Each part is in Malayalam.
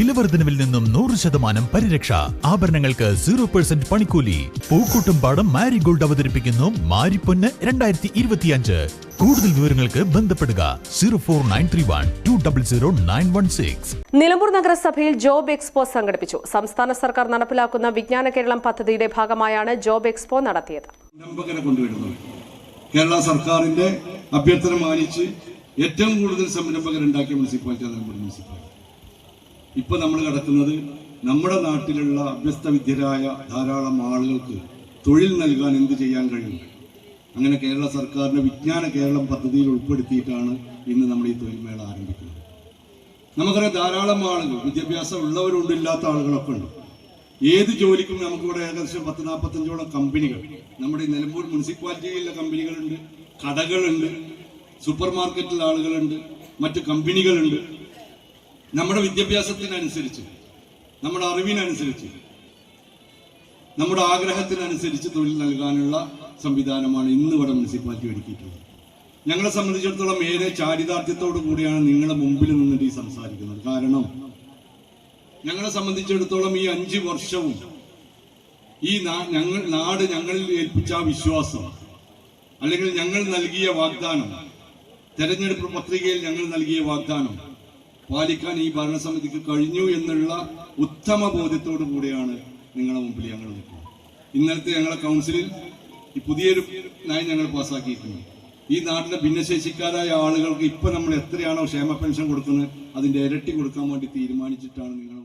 വിലവർദ്ധനവിൽ നിന്നും നൂറ് ശതമാനം പരിരക്ഷ. ആഭരണങ്ങൾക്ക് സീറോ പെർസെന്റ് പണിക്കൂലി. പൂക്കൂട്ടും പാടം മാരിഗോൾഡ് അവതരിപ്പിക്കുന്നു മാരിപ്പൊന്ന് രണ്ടായിരത്തി ഇരുപത്തിയഞ്ച് കൂടുതൽ വിവരങ്ങൾക്ക് ബന്ധപ്പെടുക zero four nine three one two double zero nine one six. Nilambur നഗരസഭയിൽ ജോബ് എക്സ്പോ സംഘടിപ്പിച്ചു. സംസ്ഥാന സർക്കാർ നടപ്പിലാക്കുന്ന വിജ്ഞാന കേരളം പദ്ധതിയുടെ ഭാഗമായാണ് ജോബ് എക്സ്പോ നടത്തിയത്. കേരള സർക്കാരിന്റെ അഭ്യർത്ഥന മാനിച്ച് ഏറ്റവും കൂടുതൽ സംരംഭകരുണ്ടാക്കിയ മുനിസിപ്പാലിറ്റി നിലമ്പൂർ മുനിസിപ്പാലിറ്റി. ഇപ്പൊ നമ്മൾ കിടക്കുന്നത് നമ്മുടെ നാട്ടിലുള്ള അഭ്യസ്തവിദ്യരായ ധാരാളം ആളുകൾക്ക് തൊഴിൽ നൽകാൻ എന്ത് ചെയ്യാൻ കഴിയും? അങ്ങനെ കേരള സർക്കാരിന്റെ വിജ്ഞാന കേരളം പദ്ധതിയിൽ ഉൾപ്പെടുത്തിയിട്ടാണ് ഇന്ന് നമ്മൾ ഈ തൊഴിൽ മേള ആരംഭിക്കുന്നത്. നമുക്കറിയാം ധാരാളം ആളുകൾ വിദ്യാഭ്യാസം ഉള്ളവരുണ്ട് ഇല്ലാത്ത ആളുകളൊക്കെ ഉണ്ട്. ഏത് ജോലിക്കും നമുക്കിവിടെ ഏകദേശം പത്ത് നാൽപ്പത്തഞ്ചോളം കമ്പനികൾ. നമ്മുടെ നിലമ്പൂർ മുനിസിപ്പാലിറ്റിയിലെ കമ്പനികളുണ്ട് കടകളുണ്ട് സൂപ്പർ മാർക്കറ്റിൽ ആളുകളുണ്ട് മറ്റ് കമ്പനികളുണ്ട്. നമ്മുടെ വിദ്യാഭ്യാസത്തിനനുസരിച്ച് നമ്മുടെ അറിവിനനുസരിച്ച് നമ്മുടെ ആഗ്രഹത്തിനനുസരിച്ച് തൊഴിൽ നൽകാനുള്ള സംവിധാനമാണ് ഇന്ന് ഇവിടെ മുനിസിപ്പാലിറ്റി ഒരുക്കിയിട്ടുള്ളത്. ഞങ്ങളെ സംബന്ധിച്ചിടത്തോളം ഏറെ ചാരിതാർത്ഥ്യത്തോടു കൂടിയാണ് നിങ്ങളെ മുമ്പിൽ നിന്നിട്ട് ഈ സംസാരിക്കുന്നത്. കാരണം ഞങ്ങളെ സംബന്ധിച്ചിടത്തോളം ഈ അഞ്ച് വർഷവും ഈ ഞങ്ങൾ നാട് ഞങ്ങളിൽ ഏൽപ്പിച്ച വിശ്വാസം അല്ലെങ്കിൽ ഞങ്ങൾ നൽകിയ വാഗ്ദാനം തെരഞ്ഞെടുപ്പ് പത്രികയിൽ ഞങ്ങൾ നൽകിയ വാഗ്ദാനം പാലിക്കാൻ ഈ ഭരണസമിതിക്ക് കഴിഞ്ഞു എന്നുള്ള ഉത്തമ ബോധ്യത്തോടു കൂടിയാണ് നിങ്ങളുടെ മുമ്പിൽ ഞങ്ങൾ നിൽക്കുന്നത്. ഇന്നലത്തെ ഞങ്ങളുടെ കൗൺസിലിൽ ഈ പുതിയൊരു നയം ഞങ്ങൾ പാസ്സാക്കിയിട്ടുണ്ട്. ഈ നാട്ടിലെ ഭിന്നശേഷിക്കാരായ ആളുകൾക്ക് ഇപ്പൊ നമ്മൾ എത്രയാണോ ക്ഷേമ പെൻഷൻ കൊടുക്കുന്നത് അതിന്റെ ഇരട്ടി കൊടുക്കാൻ വേണ്ടി തീരുമാനിച്ചിട്ടാണ് ഞങ്ങൾ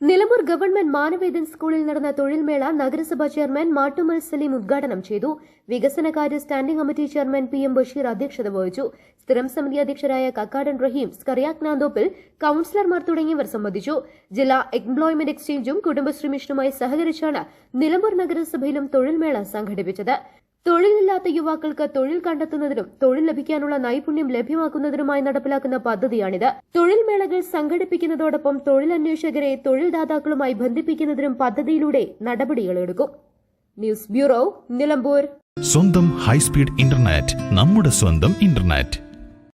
നിലമ്പൂർ ഗവൺമെന്റ് മാനവേദൻ സ്കൂളിൽ നടന്ന തൊഴിൽമേള നഗരസഭാ ചെയർമാൻ മാട്ടുമൽ സലീം ഉദ്ഘാടനം ചെയ്തു. വികസനകാര്യ standing committee chairman P M Basheer അധ്യക്ഷത വഹിച്ചു. സ്ഥിരം സമിതി അധ്യക്ഷരായ കക്കാടൻ റഹീം സ്കറിയാക് നാന്തോപ്പിൽ കൌൺസിലർമാർ തുടങ്ങിയവർ സംബന്ധിച്ചു. ജില്ലാ എംപ്ലോയ്മെന്റ് എക്സ്ചേഞ്ചും കുടുംബശ്രീ മിഷനുമായി സഹകരിച്ചാണ് നിലമ്പൂർ നഗരസഭയിലും തൊഴിൽമേള സംഘടിപ്പിച്ചത്. തൊഴിലില്ലാത്ത യുവാക്കൾക്ക് തൊഴിൽ കണ്ടെത്തുന്നതിനും തൊഴിൽ ലഭിക്കാനുള്ള നൈപുണ്യം ലഭ്യമാക്കുന്നതിനുമായി നടപ്പിലാക്കുന്ന പദ്ധതിയാണിത്. തൊഴിൽ മേളകൾ സംഘടിപ്പിക്കുന്നതോടൊപ്പം തൊഴിലന്വേഷകരെ തൊഴിൽദാതാക്കളുമായി ബന്ധിപ്പിക്കുന്നതിനും പദ്ധതിയിലൂടെ നടപടികളെടുക്കും ന്യൂസ് ബ്യൂറോ നിലമ്പൂർ. സ്വന്തം ഹൈസ്പീഡ് ഇന്റർനെറ്റ് നമ്മുടെ സ്വന്തം ഇന്റർനെറ്റ്.